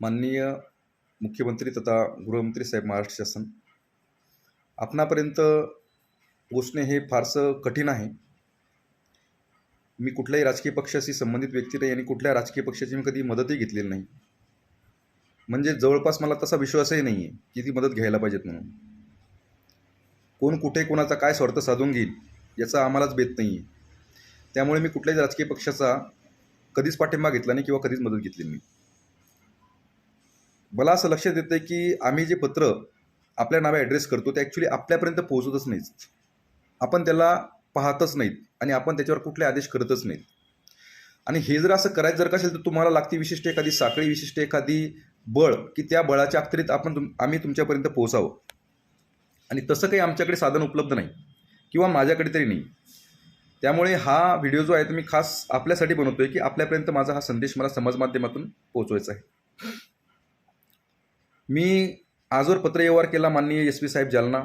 माननीय मुख्यमंत्री तथा गृहमंत्री साहेब महाराष्ट्र शासन आपणापर्यंत पोचणे हे फारसं कठीण आहे. मी कुठल्याही राजकीय पक्षाशी संबंधित व्यक्ती नाही आणि कुठल्या राजकीय पक्षाची मी कधी मदतही घेतलेली नाही. म्हणजे जवळपास मला तसा विश्वासही नाही आहे की ती मदत घ्यायला पाहिजेत म्हणून. कोण कुठे कोणाचा काय स्वार्थ साधून घेईल याचा आम्हालाच बेत नाही आहे त्यामुळे मी कुठल्याही राजकीय पक्षाचा कधीच पाठिंबा घेतला नाही किंवा कधीच मदत घेतली नाही. मला असं लक्षात येतं की आम्ही जे पत्र आपल्या नावे ॲड्रेस करतो ते ॲक्च्युली आपल्यापर्यंत पोहोचतच नाहीत. आपण त्याला पाहतच नाहीत आणि आपण त्याच्यावर कुठले आदेश करतच नाहीत. आणि हे जर असं करायचं जर का असेल तर तुम्हाला लागती विशिष्ट एखादी साखळी विशिष्ट एखादी बळ की त्या बळाच्या अखेरीत आपण तुम आम्ही तुमच्यापर्यंत पोहोचावं. आणि तसं काही आमच्याकडे साधन उपलब्ध नाही किंवा माझ्याकडे तरी नाही. त्यामुळे हा व्हिडिओ जो आहे तो मी खास आपल्यासाठी बनवतो आहे की आपल्यापर्यंत माझा हा संदेश मला समाज माध्यमातून पोहोचवायचा आहे. मी आजवर पत्रव्यवहार केला माननीय एस पी साहेब जालना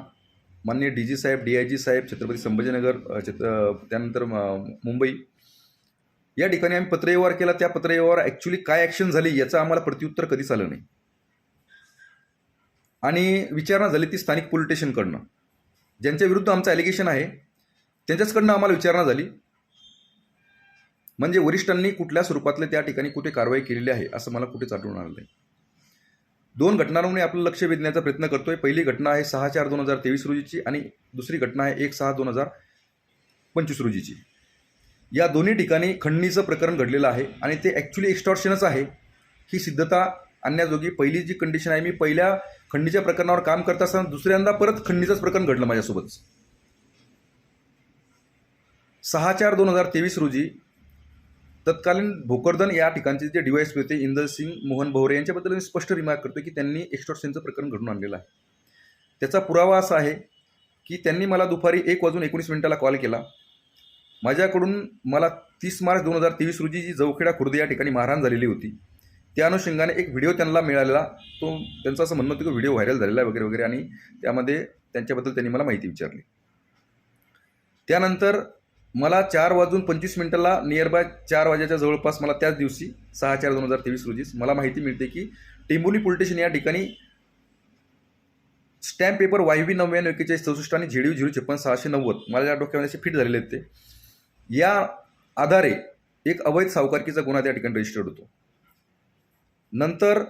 माननीय डी जी साहेब डी आय जी साहेब छत्रपती संभाजीनगर छत्र त्यानंतर मुंबई. या ठिकाणी आम्ही पत्रव्यवहार केला. त्या पत्रव्यवहार ॲक्च्युली काय ॲक्शन झाली याचं आम्हाला प्रत्युत्तर कधीच आलं नाही. आणि विचारणा झाली ती स्थानिक पोलीस स्टेशनकडनं ज्यांच्या विरुद्ध आमचं ॲलिगेशन आहे त्यांच्याचकडनं आम्हाला विचारणा झाली. म्हणजे वरिष्ठांनी कुठल्या स्वरूपातले त्या ठिकाणी कुठे कारवाई केलेली आहे असं मला कुठेच आढळून आलं नाही. दोन घटनांमुळे आपलं लक्ष वेधण्याचा प्रयत्न करतोय. पहिली घटना आहे सहा चार दोन हजार तेवीस रोजीची आणि दुसरी घटना आहे एक सहा दोन हजार पंचवीस रोजीची. या दोन्ही ठिकाणी खंडणीचं प्रकरण घडलेलं आहे आणि ते ॲक्च्युली एक्स्टॉर्शनच आहे. ही सिद्धता आणण्याजोगी पहिली जी कंडिशन आहे मी पहिल्या खंडणीच्या प्रकरणावर काम करत असताना दुसऱ्यांदा परत खंडणीचंच प्रकरण घडलं माझ्यासोबत. सहा चार दोन हजार तेवीस रोजी तत्कालीन भोकरदन या ठिकाणचे जे डिवाईस होते इंदर सिंग मोहन भवरे यांच्याबद्दल मी स्पष्ट रिमार्क करतो की त्यांनी एक्स्टॉर्शनचं प्रकरण घडून आणलेलं आहे. त्याचा पुरावा असा आहे की त्यांनी मला दुपारी एक वाजून एकोणीस मिनिटाला कॉल केला. माझ्याकडून मला तीस मार्च दोन हजार तेवीस रोजी जी जवखेडा खुर्द या ठिकाणी मारहाण झालेली होती त्या अनुषंगाने एक व्हिडिओ त्यांना मिळालेला तो त्यांचं असं म्हणणं होतं की व्हिडिओ व्हायरल झालेला आहे वगैरे वगैरे आणि त्यामध्ये त्यांच्याबद्दल त्यांनी मला माहिती विचारली. त्यानंतर मला चार वाजून पंचवीस मिनिटाला नियरबाय चार वाजेच्या जवळपास मला त्याच दिवशी सहा चार दोन हजार तेवीस रोजीच मला माहिती मिळते की टेंबोली पोलीस स्टेशन या ठिकाणी स्टॅम्प पेपर वाय व्ही नव्याण्णव एक्केचाळीस चौसष्ट आणि झेडीव झिरो छप्पन सहाशे नव्वद मला या डोक्यामध्ये असे फिट झालेले आहेत ते. या आधारे एक अवैध सावकारकीचा गुन्हा त्या ठिकाणी रजिस्टर्ड होतो. नंतर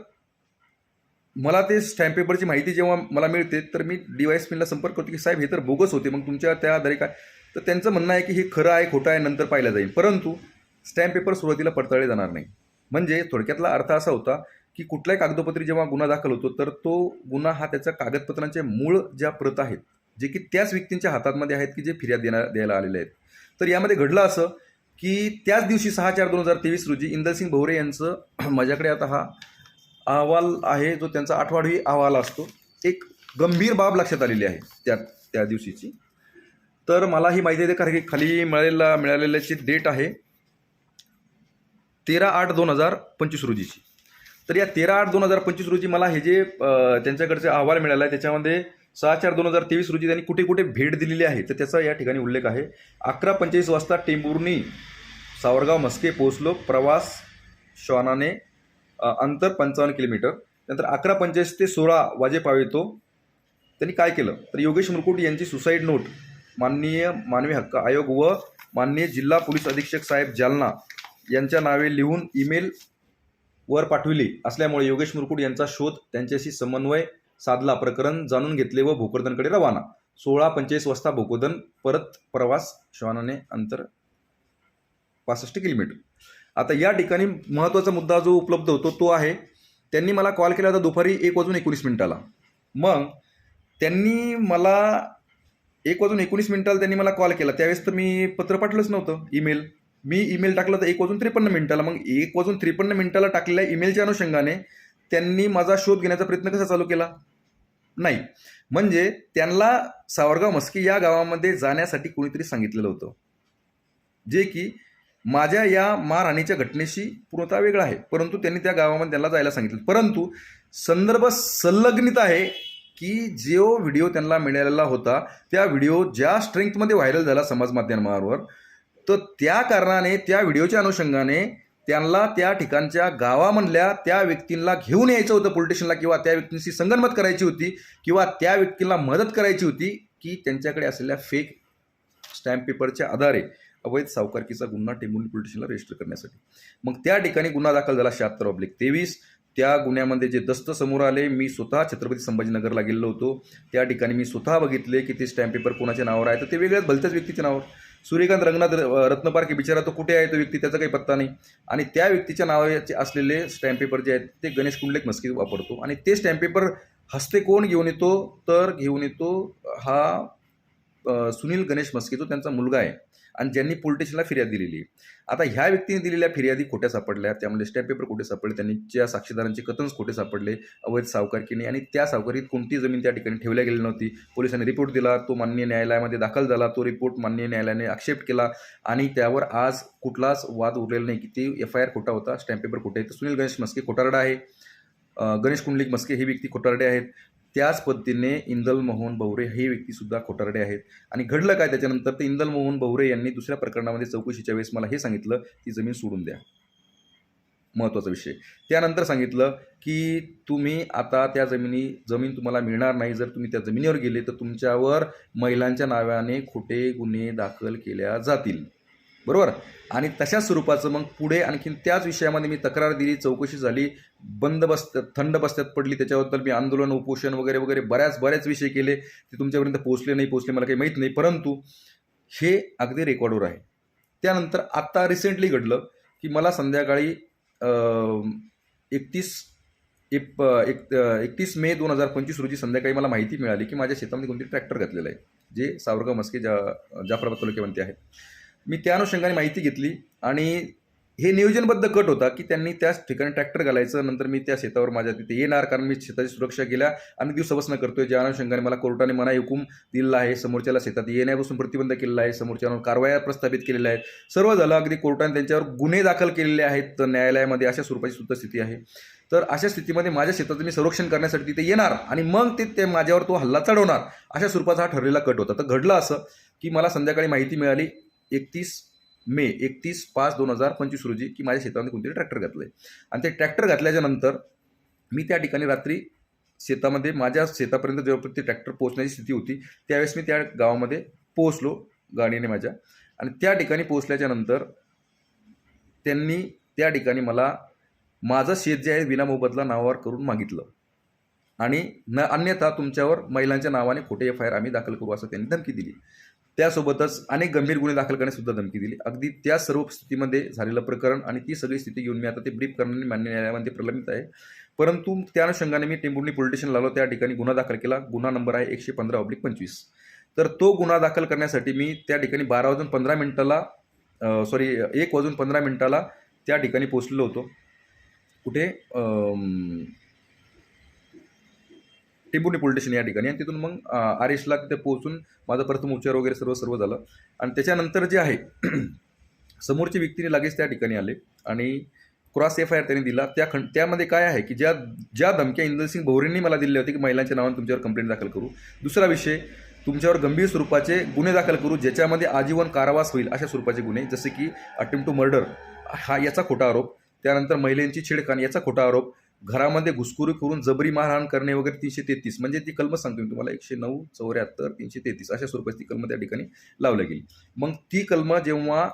मला ते स्टॅम्प पेपरची माहिती जेव्हा मला मिळते तर मी डी वाय एस पीला संपर्क करतो की साहेब हे तर बोगस होते. मग तुमच्या त्या आधारे काय तर त्यांचं म्हणणं आहे की हे खरं आहे खोटं आहे नंतर पाहिलं जाईल. परंतु स्टॅम्प पेपर सुरुवातीला पडताळले जाणार नाही. म्हणजे थोडक्यातला अर्थ असा होता की कुठल्याही कागदोपत्री जेव्हा गुन्हा दाखल होतो तर तो गुन्हा हा त्याच्या कागदपत्रांचे मूळ ज्या प्रत आहेत जे की त्याच व्यक्तींच्या हातामध्ये आहेत की जे फिर्याद देण्या द्यायला आलेले आहेत. तर यामध्ये घडलं असं की त्याच दिवशी सहा चार दोन हजार तेवीस रोजी इंदरसिंग भोवरे यांचं माझ्याकडे आता हा अहवाल आहे जो त्यांचा आठवाडवी अहवाल असतो. एक गंभीर बाब लक्षात आलेली आहे त्या त्या दिवशीची. तर मला ही माहिती आहे कारण की खाली मिळालेला मिळालेल्याची डेट आहे तेरा आठ दोन हजार पंचवीस रोजीची. तर या तेरा आठ दोन हजार पंचवीस रोजी मला हे जे त्यांच्याकडचे अहवाल मिळाला आहे त्याच्यामध्ये सहा चार दोन हजार तेवीस रोजी त्यांनी कुठे कुठे भेट दिलेली आहे तर त्याचा या ठिकाणी उल्लेख आहे. अकरा पंचेचाळीस वाजता टेंबुर्नी सावरगाव मस्के पोहोचलो प्रवास श्वानाने अंतर पंचावन्न किलोमीटर. नंतर अकरा पंचेचाळीस ते सोळा वाजेपाव येतो. त्यांनी काय केलं? तर योगेश मुरकुट यांची सुसाईड नोट माननीय मानवी हक्क आयोग व माननीय जिल्हा पोलीस अधीक्षक साहेब जालना यांच्या नावे लिहून ईमेल वर पाठविली. असल्यामुळे योगेश मुरकुड यांचा शोध त्यांच्याशी समन्वय साधला. प्रकरण जाणून घेतले व भोकरदनकडे रवाना. सोळा पंचेचाळीस वाजता भोकरदन परत प्रवास. श्वानाने अंतर पासष्ट किलोमीटर. आता या ठिकाणी महत्त्वाचा मुद्दा जो उपलब्ध होतो तो आहे. त्यांनी मला कॉल केला होता दुपारी एक वाजून एकोणीस मिनिटाला. मग त्यांनी मला एक वाजून एकोणीस मिनिटाला त्यांनी मला कॉल केला. त्यावेळेस तर मी पत्र पाठवलंच नव्हतं ईमेल मी ईमेल टाकला तर एक वाजून त्रेपन्न मिनिटाला. मग एक वाजून त्रेपन्न मिनिटाला टाकलेल्या ईमेलच्या अनुषंगाने त्यांनी माझा शोध घेण्याचा प्रयत्न कसा चालू केला? नाही. म्हणजे त्यांना सावरगाव मस्की या गावामध्ये जाण्यासाठी कोणीतरी सांगितलेलं होतं. जे की माझ्या या मारहाणीच्या घटनेशी पूर्णतः वेगळा आहे. परंतु त्यांनी त्या गावामध्ये त्यांना जायला सांगितलं. परंतु संदर्भ संलग्नित आहे की जो व्हिडिओ त्यांना मिळालेला होता त्या व्हिडिओ ज्या स्ट्रेंथमध्ये व्हायरल झाला समाजमाध्यमांवर तर त्या कारणाने त्या व्हिडिओच्या अनुषंगाने त्यांना त्या ठिकाणच्या गावामधल्या त्या व्यक्तींना घेऊन यायचं होतं पोलिटिशनला किंवा त्या व्यक्तींशी संगनमत करायची होती किंवा त्या व्यक्तीला मदत करायची होती की त्यांच्याकडे असलेल्या फेक स्टॅम्प पेपरच्या आधारे अवैध सावकारकीचा गुन्हा टेंबुर्णी पोलिटिशनला रजिस्टर करण्यासाठी. मग त्या ठिकाणी गुन्हा दाखल झाला शहात्तर ऑब्लिक तेवीस. त्या गुन्ह्यामध्ये जे दस्त समोर आले मी स्वतः छत्रपती संभाजीनगरला गेलो होतो. त्या ठिकाणी मी स्वतः बघितले की ते स्टॅम्प पेपर कोणाच्या नावावर आहे. तर ते वेगळ्याच भलत्याच व्यक्तीच्या नावावर सूर्यकांत रंगनाथ र- की बिचारा तो कुठे आहे तो व्यक्ती त्याचा काही पत्ता नाही. आणि त्या व्यक्तीच्या नावाचे असलेले स्टॅम्प पेपर जे आहेत ते गणेश कुंडलेक मस्की वापरतो. आणि ते स्टॅम्प पेपर हस्ते कोण घेऊन येतो? तर घेऊन येतो हा सुनील गणेश मस्के तो त्यांचा मुलगा आहे. आणि ज्यांनी पोलिटिशियनला फिर्याद दिलेली आता ह्या व्यक्तीने दिलेल्या फिर्यादी खोट्या सापडल्या त्यामध्ये स्टॅम्प पेपर खोटे सापडले त्यांच्या साक्षीदारांचे कथन्स खोटे सापडले अवैध सावकारकीने आणि त्या सावकारीत कोणती जमीन त्या ठिकाणी ठेवल्या गेली नव्हती. पोलिसांनी रिपोर्ट दिला तो मान्य न्यायालयामध्ये दाखल झाला तो रिपोर्ट मान्य न्यायालयाने आक्षेप केला आणि त्यावर आज कुठलाच वाद उरलेला नाही. की ते एफ आय आर खोटा होता स्टॅम्प पेपर खोटे आहे. तर सुनील गणेश मस्के खोटारडा आहे. गणेश कुंडलिक मस्के हे व्यक्ती खोटारडे आहेत. त्याच पद्धतीने इंदल मोहन बवरे हे व्यक्तीसुद्धा खोटारडे आहेत. आणि घडलं काय त्याच्यानंतर ते इंदल मोहन यांनी दुसऱ्या प्रकरणामध्ये चौकशीच्या वेळेस मला हे सांगितलं ती जमीन सोडून द्या. महत्त्वाचा विषय. त्यानंतर सांगितलं की तुम्ही आता त्या जमिनी जमीन तुम्हाला मिळणार नाही. जर तुम्ही त्या जमिनीवर गेले तर तुमच्यावर महिलांच्या नावाने खोटे गुन्हे दाखल केल्या जातील. बरोबर? आणि तशा स्वरूपाचं मग पुढे आणखीन त्याच विषयामध्ये मी तक्रार दिली चौकशी झाली बंद बसत्यात थंड बस्त्यात पडली त्याच्याबद्दल मी आंदोलन उपोषण वगैरे वगैरे बऱ्याच बऱ्याच विषय केले. ते तुमच्यापर्यंत पोहोचले नाही पोचले मला काही माहीत नाही. परंतु हे अगदी रेकॉर्डवर आहे. त्यानंतर आत्ता रिसेंटली घडलं की मला संध्याकाळी एकतीस एप एक एकतीस मे दोन हजार पंचवीस रोजी संध्याकाळी मला माहिती मिळाली की माझ्या शेतामध्ये कोणतरी ट्रॅक्टर घातलेला आहे. जे सावरगाव मस्के जा जाफराबाद तालुक्यामध्ये आहे. मी त्या अनुषंगाने माहिती घेतली आणि हे नियोजनबद्ध कट होता की त्यांनी त्याच ठिकाणी ट्रॅक्टर घालायचं नंतर मी त्या शेतावर माझ्या तिथे येणार कारण मी शेताची सुरक्षा केल्या. आणि दिवसापासून करतोय ज्या अनुषंगाने मला कोर्टाने मनाई हुकूम दिलेला आहे समोरच्याला शेतात येण्यापासून प्रतिबंध केलेला आहे समोरच्यावर कारवाया प्रस्थापित केलेल्या आहेत. सर्व झालं अगदी कोर्टाने त्यांच्यावर गुन्हे दाखल केलेले आहेत तर न्यायालयामध्ये अशा स्वरूपाची सुद्धा स्थिती आहे. तर अशा स्थितीमध्ये माझ्या शेताचं मी संरक्षण करण्यासाठी तिथे येणार आणि मग ते ते माझ्यावर तो हल्ला चढवणार अशा स्वरूपाचा हा ठरलेला कट होता. तर घडलं असं की मला संध्याकाळी माहिती मिळाली एकतीस मे एकतीस पाच दोन हजार पंचवीस रोजी की माझ्या शेतामध्ये कोणतरी ट्रॅक्टर घातलं आहे आणि ते ट्रॅक्टर घातल्याच्या नंतर मी त्या ठिकाणी रात्री शेतामध्ये माझ्या शेतापर्यंत जेव्हा ते ट्रॅक्टर पोहोचण्याची स्थिती होती त्यावेळेस मी त्या गावामध्ये पोहोचलो गाडीने माझ्या. आणि त्या ठिकाणी पोहोचल्याच्या नंतर त्यांनी त्या ठिकाणी मला माझं शेत जे आहे विनामोबदला नावावर करून मागितलं. आणि न अन्यथा तुमच्यावर महिलांच्या नावाने खोटे एफ आय आर आम्ही दाखल करू असं त्यांनी धमकी दिली. त्यासोबतच अनेक गंभीर गुन्हे दाखल करण्यास सुद्धा धमकी दिली. अगदी त्या सर्व स्थितीमध्ये झालेलं प्रकरण आणि ती सगळी स्थिती घेऊन मी आता ते ब्रीफ करण्याने मान्य न्यायालयामध्ये प्रलंबित आहे. परंतु त्या अनुषंगाने मी टेंबुर्णी पोलीस स्टेशन लावलो त्या ठिकाणी गुन्हा दाखल केला. गुन्हा नंबर आहे एकशे पंधरा ऑब्लिक पंचवीस. तर तो गुन्हा दाखल करण्यासाठी मी त्या ठिकाणी बारा वाजून पंधरा मिनिटाला सॉरी एक वाजून पंधरा मिनिटाला त्या ठिकाणी पोचलेलो होतो. कुठे? अम, पोलीस स्टेशन या ठिकाणी. आणि तिथून मग आर तिथे पोहोचून माझं प्रथम उपचार वगैरे सर्व सर्व झालं. आणि त्याच्यानंतर जे आहे समोरच्या व्यक्तीने लगेच त्या ठिकाणी आले आणि क्रॉस एफ आय आर त्यांनी दिला. त्या खंड त्यामध्ये काय आहे की ज्या ज्या धमक्या इंदरसिंग भोरेंनी मला दिल्या होत्या की महिलांच्या नावाने तुमच्यावर कंप्लेंट दाखल करू. दुसरा विषय तुमच्यावर गंभीर स्वरूपाचे गुन्हे दाखल करू ज्याच्यामध्ये आजीवन कारावास होईल अशा स्वरूपाचे गुन्हे जसे की अटेम्प्ट टू मर्डर हा याचा खोटा आरोप. त्यानंतर महिलांची छेडखाण याचा खोटा आरोप. घरामध्ये घुसखोरी करून जबरी मारहाण करणे वगैरे तीनशे तेहतीस. म्हणजे ती कलम सांगतो मी तुम्हाला. एकशे नऊ चौऱ्याहत्तर तीनशे तेहतीस अशा स्वरूपाची ती कलम त्या ठिकाणी लावल्या गेली. मग ती कलम जेव्हा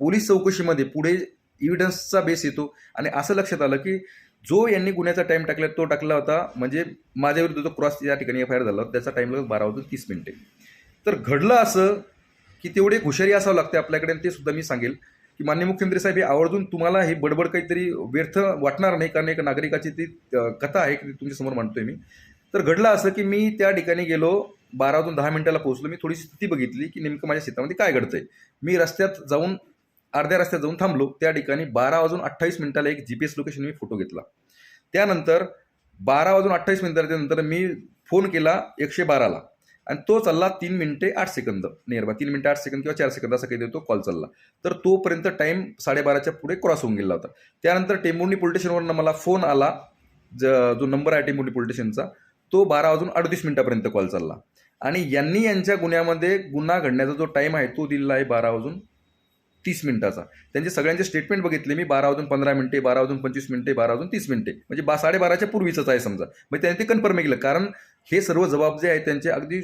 पोलीस चौकशीमध्ये पुढे इव्हिडन्सचा बेस येतो आणि असं लक्षात आलं की जो यांनी गुन्ह्याचा टाईम टाकला तो टाकला होता. म्हणजे माझ्या विरुद्ध जो क्रॉस या ठिकाणी एफ आय आर झाला होता. त्याचा टाईम लागला बारा वाजून तीस मिनिटे. तर घडलं असं की तेवढे हुशारी असावं लागते आपल्याकडे आणि ते सुद्धा मी सांगेल. की मान्य मुख्यमंत्री साहेब हे आवर्जून तुम्हाला हे बडबड काहीतरी व्यर्थ वाटणार नाही कारण एक नागरिकाची ती कथा आहे की तुमच्यासमोर मांडतोय मी. तर घडलं असं की मी त्या ठिकाणी गेलो बारा वाजून दहा मिनिटाला पोहोचलो मी थोडीशी स्थिती बघितली की नेमकं माझ्या शेतामध्ये काय घडतंय. मी रस्त्यात जाऊन अर्ध्या रस्त्यात जाऊन थांबलो त्या ठिकाणी बारा वाजून अठ्ठावीस मिनिटाला एक जी पी एस लोकेशन मी फोटो घेतला. त्यानंतर बारा वाजून अठ्ठावीस मिनिटाच्या नंतर मी फोन केला एकशे बाराला. आणि तो चालला तीन मिनिटे आठ सेकंद. नियरबाय तीन मिनिटं आठ सेकंद किंवा चार सेकंद असा काही देतो कॉल चालला. तर तोपर्यंत टाईम साडेबाराच्या पुढे क्रॉस होऊन गेला होता. त्यानंतर टेंबुर्णी पोलीस स्टेशनवरनं मला फोन आला ज जो नंबर आहे टेंबुर्णी पोलीस स्टेशनचा तो बारा वाजून अडतीस मिनिटापर्यंत कॉल चालला. आणि यांनी यांच्या गुन्ह्यामध्ये गुन्हा घडण्याचा जो टाईम आहे तो दिलेला आहे बारा वाजून तीस मिनिटाचा. त्यांचे सगळ्यांचे स्टेटमेंट बघितले मी बारा वाजून पंधरा मिनिटे बारा वाजून पंचवीस मिनिटे बारा वाजून तीस मिनिटे. म्हणजे बा साडेबाराच्या पूर्वीचंच आहे समजा. मग त्यांनी ते कन्फर्म केलं. कारण हे सर्व जबाब जे आहेत त्यांचे अगदी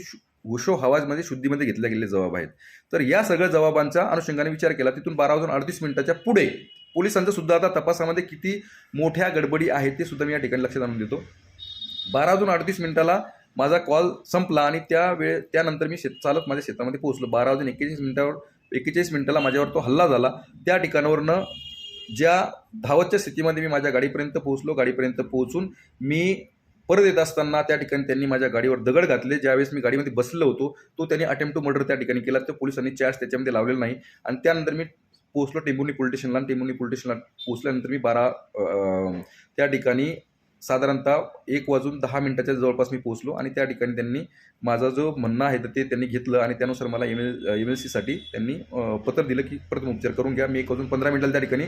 हुशो हवाजमध्ये शुद्धीमध्ये घेतले गेलेले जबाब आहेत. तर या सगळ्या जबाबांचा अनुषंगाने विचार केला तिथून बारा वाजून अडतीस मिनिटाच्या पुढे पोलिसांचा सुद्धा आता तपासामध्ये किती मोठ्या गडबडी आहेत ते सुद्धा मी या ठिकाणी लक्षात आणून देतो. बारा वाजून अडतीस मिनिटाला माझा कॉल संपला आणि त्या वेळ त्यानंतर मी शेत चालत माझ्या शेतामध्ये पोहोचलो. बारा वाजून एक्केचाळीस मिनिटावर एक्केचाळीस मिनिटाला माझ्यावर तो हल्ला झाला. त्या ठिकाणावरनं ज्या धावतच्या स्थितीमध्ये मी माझ्या गाडीपर्यंत पोहोचलो गाडीपर्यंत पोहोचून मी परत येत असताना त्या ठिकाणी त्यांनी माझ्या गाडीवर दगड घातले. ज्यावेळेस मी गाडीमध्ये बसलो होतो तो त्यांनी अटेम्प्ट टू मर्डर त्या ठिकाणी केला. तो पोलिसांनी चार्ज त्याच्यामध्ये लावलेला नाही. आणि त्यानंतर मी पोहोचलो टेंबुनी पोलीस स्टेशनला टेंबुनी टेंबुर्णी पोलीस स्टेशनला पोहोचल्यानंतर मी बारा त्या ठिकाणी साधारणतः एक वाजून दहा मिनिटाच्या जवळपास मी पोहोचलो आणि त्या ठिकाणी त्यांनी माझा जो म्हणणं आहे तर ते त्यांनी घेतलं आणि त्यानुसार मला एम एल एम एल सीसाठी त्यांनी पत्र दिलं की प्रथम उपचार करून घ्या. मी एक वाजून पंधरा मिनिटाला त्या ठिकाणी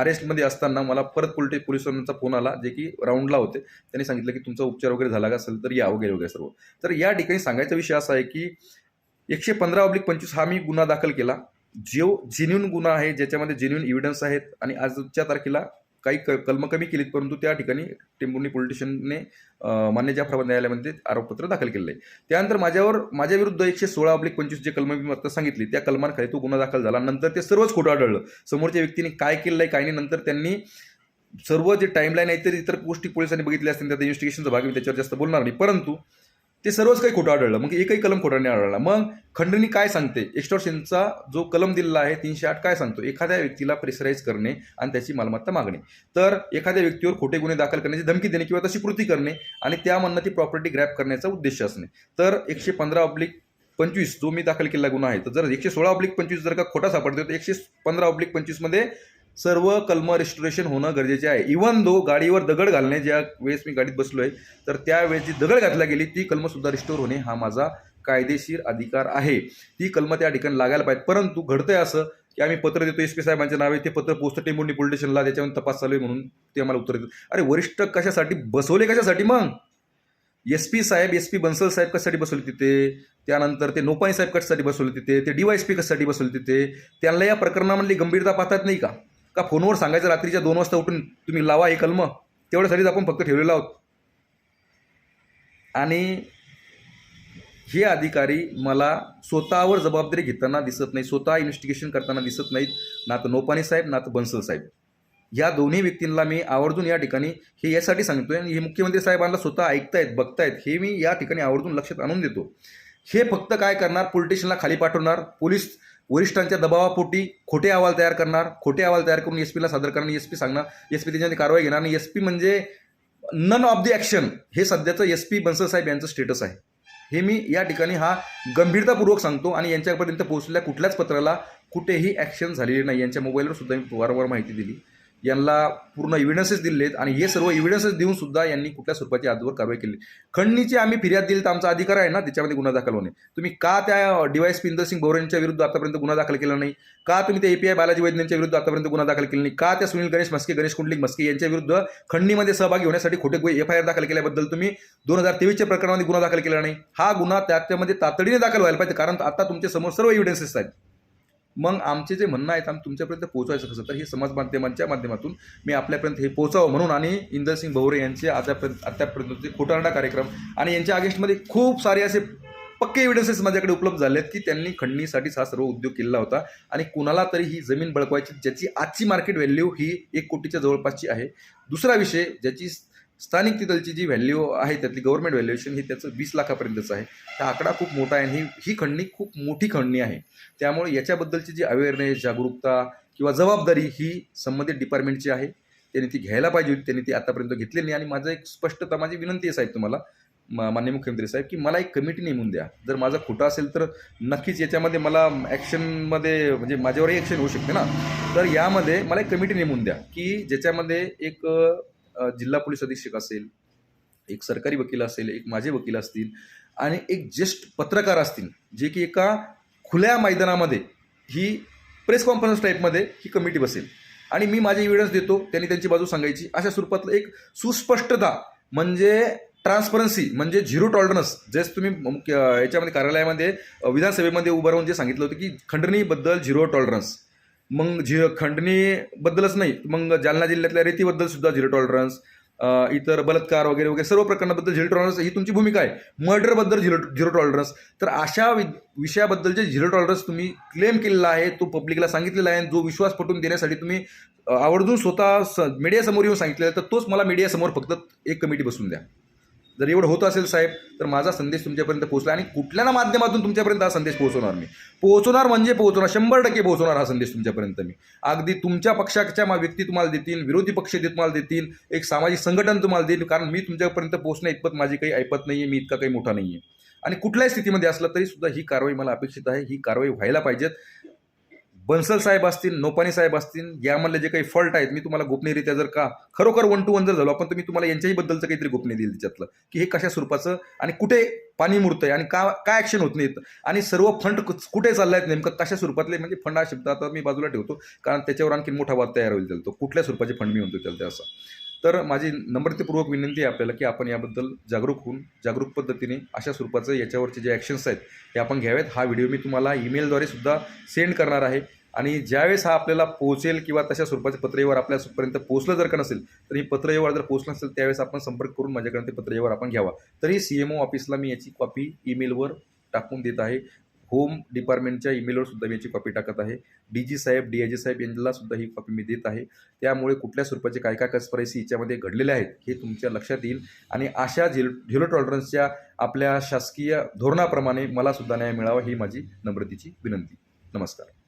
अरेस्टमध्ये असताना मला परत पोलिटी पोलिसांचा फोन आला जे की राऊंडला होते. त्यांनी सांगितलं की तुमचा उपचार वगैरे झाला का असेल तर या वगैरे वगैरे सर्व. तर या ठिकाणी सांगायचा विषय असा आहे की एकशे पंधरा ऑब्लिक पंचवीस हा मी गुन्हा दाखल केला. जो जेन्युन गुन्हा आहे ज्याच्यामध्ये जेन्युन इव्हिडन्स आहेत आणि आजच्या तारखेला काही क कलमं कमी केलीत परंतु त्या ठिकाणी टेंबुर्णी पोलिटिशियनने मान्य जाफराबाद न्यायालयामध्ये आरोपपत्र दाखल केलेलं आहे. त्यानंतर माझ्यावर माझ्या विरुद्ध एकशे सोळा अब्लिक पंचवीस जे कलम मी आता सांगितली त्या कलमांखाली तो गुन्हा दाखल झाला. नंतर ते सर्वच खोटं आढळलं. समोरच्या व्यक्तीने काय केलं आहे काय नाही नंतर त्यांनी सर्व जे टाईमलाईन आहे तर इतर गोष्टी पोलिसांनी बघितल्या असतील त्या इन्व्हेस्टिगेशनचा भाग मी त्याच्यावर जास्त बोलणार नाही. परंतु ते सर्वच काही खोटं आढळलं. मग एकही कलम खोटा नाही आढळला. मग खंडणी काय सांगते? एक्स्टॉर्शनचा जो कलम दिलेला आहे तीनशे आठ काय सांगतो? एखाद्या व्यक्तीला प्रेसराईज करणे आणि त्याची मालमत्ता मागणे. तर एखाद्या व्यक्तीवर खोटे गुन्हे दाखल करण्याची धमकी देणे किंवा तशी कृती करणे आणि त्यामधनं ती प्रॉपर्टी ग्रॅप करण्याचा उद्देश असणे. तर एकशे पंधरा ऑब्लिक पंचवीस जो मी दाखल केलेला गुन्हा आहे तर जर एकशे सोळा ऑब्लिक पंचवीस जर का खोटा सापडतो तर एकशे पंधरा ऑब्लिक पंचवीसमध्ये सर्व कलम रेस्टोरेशन होणं गरजेचे आहे. इवन दो गाडीवर दगड घालणे ज्या वेळेस मी गाडीत बसलो आहे तर त्यावेळेस जी दगड घातल्या गेली ती कलमसुद्धा रिस्टोर होणे हा माझा कायदेशीर अधिकार आहे. ती कलम त्या ठिकाणी लागायला पाहिजे परंतु घडतंय असं की आम्ही पत्र देतो एस पी साहेबांच्या नावे ते पत्र पोस्ट टेंबुर्णी पोलीस स्टेशनला त्याच्यावर तपास चालू आहे म्हणून ते आम्हाला उत्तर देतात. अरे वरिष्ठ कशासाठी? बसवले कशासाठी मग? एस पी साहेब एस पी बन्सल साहेब कशासाठी बसवले तिथे? त्यानंतर ते नोपाणी साहेब कशासाठी बसवले तिथे? ते डीवायस पी कशासाठी बसवले तिथे? त्यांना या प्रकरणामधली गंभीरता पाहतात नाही का? का फोनवर सांगायचं रात्रीच्या दोन वाजता उठून तुम्ही लावा हे कलम? तेवढ्यासाठीच आपण फक्त ठेवलेलं आहोत. आणि हे अधिकारी मला स्वतःवर जबाबदारी घेताना दिसत नाही स्वतः इन्व्हेस्टिगेशन करताना दिसत नाहीत ना तर नोपानी साहेब ना तर बन्सल साहेब. या दोन्ही व्यक्तींना मी आवर्जून या ठिकाणी हे यासाठी सांगतोय हे मुख्यमंत्री साहेबांना स्वतः ऐकतायत बघतायत हे मी या ठिकाणी आवर्जून लक्षात आणून देतो. हे फक्त काय करणार? पोलिटिशियनला खाली पाठवणार पोलीस वरिष्ठांच्या दबावापोटी खोटे अहवाल तयार करणार खोटे अहवाल तयार करून एस पीला सादर करणार एस पी सांगणार एस पी त्याच्यामध्ये कारवाई घेणार आणि एस पी म्हणजे नन ऑफ द ॲक्शन हे सध्याचं एस पी बन्सल साहेब यांचं स्टेटस आहे. हे मी या ठिकाणी हा गंभीरतापूर्वक सांगतो आणि यांच्यापर्यंत पोहोचलेल्या कुठल्याच पत्राला कुठेही ॲक्शन झालेली नाही. यांच्या मोबाईलवर सुद्धा मी वारंवार माहिती दिली. यांना पूर्ण इव्हिडन्सेस दिलेत आणि हे सर्व इव्हिडन्सेस देऊन सुद्धा यांनी कुठल्या स्वरूपाची आजवर कारवाई केली. खंडणीची आम्ही फिर्याद दिली तर आमचा अधिकार आहे ना त्याच्यामध्ये गुन्हा दाखल होणे. तुम्ही का त्या डिवायस पिंदर सिंग यांच्या विरुद्ध आतापर्यंत गुन्हा दाखल केला नाही? का तुम्ही त्या एपीआय बालाजी वैद्यांच्या विरुद्ध आतापर्यंत गुन्हा दाखल केला नाही? का त्या सुनील गणेश मस्के गणेश कुंडलिक मस्के यांच्या विरुद्ध खंडणीमध्ये सहभागी होण्यासाठी खोटे एफ आय आर दाखल केल्याबद्दल तुम्ही दोन हजार तेवीसच्या प्रकरणामध्ये गुन्हा दाखल केला नाही? हा गुन्हा त्याच्यामध्ये तातडीने दाखल व्हायला पाहिजे कारण आता तुमच्यासमोर सर्व एव्हिडन्सेस आहेत. मग आमचे जे म्हणणं आहेत आम्ही तुमच्यापर्यंत पोहोचवायचं कसं? तर हे समाज माध्यमांच्या माध्यमातून मी आपल्यापर्यंत हे पोहोचावं म्हणून आणि इंदरसिंग भवरे यांचे आतापर्यंत आतापर्यंतचे खोटारडा कार्यक्रम आणि यांच्या अगेन्स्टमध्ये खूप सारे असे पक्के एव्हिडन्सेस माझ्याकडे उपलब्ध झाले आहेत की त्यांनी खंडणीसाठीच हा सर्व उद्योग केलेला होता आणि कुणाला तरी ही जमीन बळकवायची ज्याची आजची मार्केट व्हॅल्यू ही एक कोटीच्या जवळपासची आहे. दुसरा विषय ज्याची स्थानिक तिथलची जी व्हॅल्यू आहे त्यातली गव्हर्नमेंट व्हॅल्युएशन ही त्याचं वीस लाखापर्यंतचं आहे. हा आकडा खूप मोठा आहे आणि ही ही खंडणी खूप मोठी खंडणी आहे. त्यामुळे याच्याबद्दलची जी अवेअरनेस जागरूकता किंवा जबाबदारी ही संबंधित डिपार्टमेंटची आहे. त्यांनी ती घ्यायला पाहिजे होती त्यांनी ती आतापर्यंत घेतली नाही. आणि माझं एक स्पष्टता माझी विनंती आहे साहेब तुम्हाला मा- माननीय मुख्यमंत्री साहेब की मला एक कमिटी नेमून द्या. जर माझा खोटा असेल तर नक्कीच याच्यामध्ये मला ॲक्शनमध्ये म्हणजे माझ्यावरही ॲक्शन होऊ शकते ना. तर यामध्ये मला एक कमिटी नेमून द्या की ज्याच्यामध्ये एक जिल्हा पोलीस अधीक्षक असेल एक सरकारी वकील असेल एक माझे वकील असतील आणि एक ज्येष्ठ पत्रकार असतील जे की एका खुल्या मैदानामध्ये ही प्रेस कॉन्फरन्स टाईपमध्ये ही कमिटी बसेल. आणि मी माझे इव्हिडन्स देतो त्यांनी त्यांची बाजू सांगायची. अशा स्वरूपातलं एक सुस्पष्टता म्हणजे ट्रान्सपरन्सी म्हणजे झिरो टॉलरन्स जेच तुम्ही याच्यामध्ये कार्यालयामध्ये विधानसभेमध्ये उभं राहून जे सांगितलं होतं की खंडणीबद्दल झिरो टॉलरन्स मग झि खंडणीबद्दलच नाही. मग जालना जिल्ह्यातल्या रेतीबद्दल सुद्धा झिरो टॉलरन्स इतर बलात्कार वगैरे वगैरे सर्व प्रकरणाबद्दल झिरो टॉलरन्स ही तुमची भूमिका आहे. मर्डरबद्दल झिरो झिरो टॉलरन्स तर अशा वि विषयाबद्दल जे झिरो टॉलरन्स तुम्ही क्लेम केलेला आहे तो पब्लिकला सांगितलेला आहे. जो विश्वास पटवून देण्यासाठी तुम्ही आवर्जून स्वतः स मीडियासमोर येऊन सांगितलेला आहे. तर तोच मला मीडियासमोर फक्त एक कमिटी बसून द्या. जर एवढं होत असेल साहेब तर माझा संदेश तुमच्यापर्यंत पोहोचला आणि कुठल्या ना माध्यमातून तुमच्यापर्यंत हा संदेश पोहोचवणार मी? पोहोचवणार म्हणजे पोहोचवणार शंभर टक्के पोहोचवणार हा संदेश तुमच्यापर्यंत मी. अगदी तुमच्या पक्षाच्या मा- व्यक्ती तुम्हाला देतील विरोधी पक्ष देत तुम्हाला देतील एक सामाजिक संघटन तुम्हाला देईल कारण मी तुमच्यापर्यंत पोहोचण्या इतपत माझी काही ऐपत नाही आहे मी इतका काही मोठा नाही आहे आणि कुठल्याही स्थितीमध्ये असलं तरी सुद्धा ही कारवाई मला अपेक्षित आहे ही कारवाई व्हायला पाहिजेत. बन्सल साहेब असतील नोपानी साहेब असतील यामधले जे काही फॉल्ट आहेत मी तुम्हाला गोपनीयरित्या जर का खरोखर वन टू वन जर झालो आपण तर मी तुम्हाला यांच्याही बद्दलचं काहीतरी गोपनीय देईल त्याच्यातलं की हे कशा स्वरूपाचं आणि कुठे पाणी मुरतंय आणि का काय ॲक्शन होत नाहीत आणि सर्व फंड कुठे चालला आहेत नेमकं कशा स्वरूपातले म्हणजे फंड हा शब्द आता मी बाजूला ठेवतो कारण त्याच्यावर आणखी मोठा वाद तयार होईल चालतो तो कुठल्या स्वरूपाचे फंड मी म्हणतो त्याला असं. तर माझी नम्रतेपूर्वक विनंती आहे आपल्याला की आपण याबद्दल जागरूक होऊन जागरूक पद्धतीने अशा स्वरूपाचं याच्यावरचे जे ॲक्शन्स आहेत हे आपण घ्यावेत. हा व्हिडिओ मी तुम्हाला ईमेलद्वारे सुद्धा सेंड करणार आहे. आणि ज्यावेळेस हा आपल्याला पोहोचेल किंवा तशा स्वरूपाचे पत्रव्यवहार आपल्यापर्यंत पोहोचलं जर का नसेल तर ही पत्रव्यवहार जर पोहोचलं नसेल त्यावेळेस आपण संपर्क करून माझ्याकडे ते पत्रव्यवहार आपण घ्यावा. तरी सी एम ओ ऑफिसला मी याची कॉपी ईमेलवर टाकून देत आहे. होम डिपार्टमेंटच्या ईमेलवर सुद्धा मी याची कॉपी टाकत आहे. डी जी साहेब डी आय जी साहेब यांना सुद्धा ही कॉपी मी देत आहे. त्यामुळे कुठल्या स्वरूपाचे काय काय कस्परेसी याच्यामध्ये घडलेले आहेत हे तुमच्या लक्षात येईल. आणि अशा झिल झिरो टॉलरन्सच्या आपल्या शासकीय धोरणाप्रमाणे मला सुद्धा न्याय मिळावा ही माझी नम्रतेची विनंती. नमस्कार.